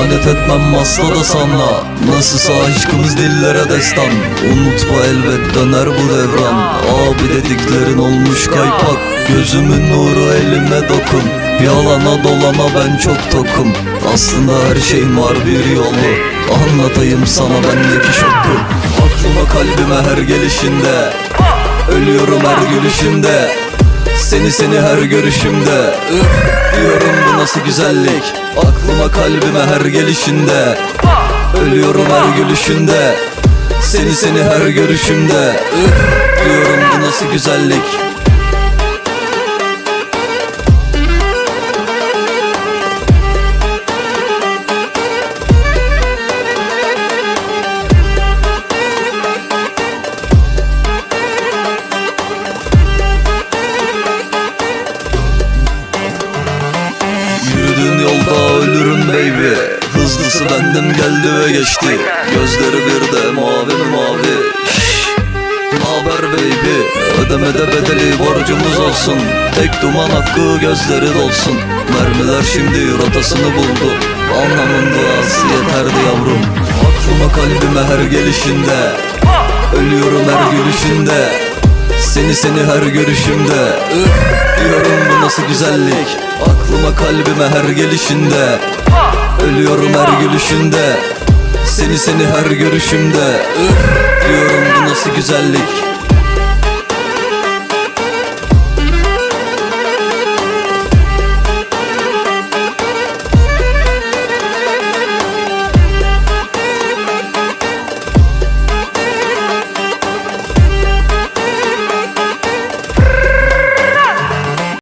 ihanet etmem asla da sana. Nasılsa aşkımız dillere destan. Unutma elbet döner bu devran. Abi dediklerin olmuş kaypak. Gözümün nuru elime dokun. Yalana dolana ben çok tokum. Aslında her şeyin var bir yolu. Anlatayım sana bendeki şoku. Aklıma kalbime her gelişinde. Ölüyorum her gülüşünde Seni seni her görüşümde Üf diyorum bu nasıl güzellik? Aklıma kalbime her gelişinde Ölüyorum her gülüşünde. Seni seni her görüşümde Üf diyorum bu nasıl güzellik baby Hızlısı bendim geldi ve geçti. Gözleri bir de mavi mavi? Şşş, Naber baby? Ödemede bedeli borcumuz olsun. Tek duman hakkı gözleri dolsun. Mermiler şimdi rotasını buldu. Anlamın duası yeterdi yavrum. Aklıma kalbime her gelişinde. Ölüyorum her gülüşünde. Seni seni her görüşümde. Üf diyorum bu nasıl güzellik? Aklıma kalbime her gelişinde Ölüyorum her gülüşünde. Seni seni her görüşümde. Üf diyorum bu nasıl güzellik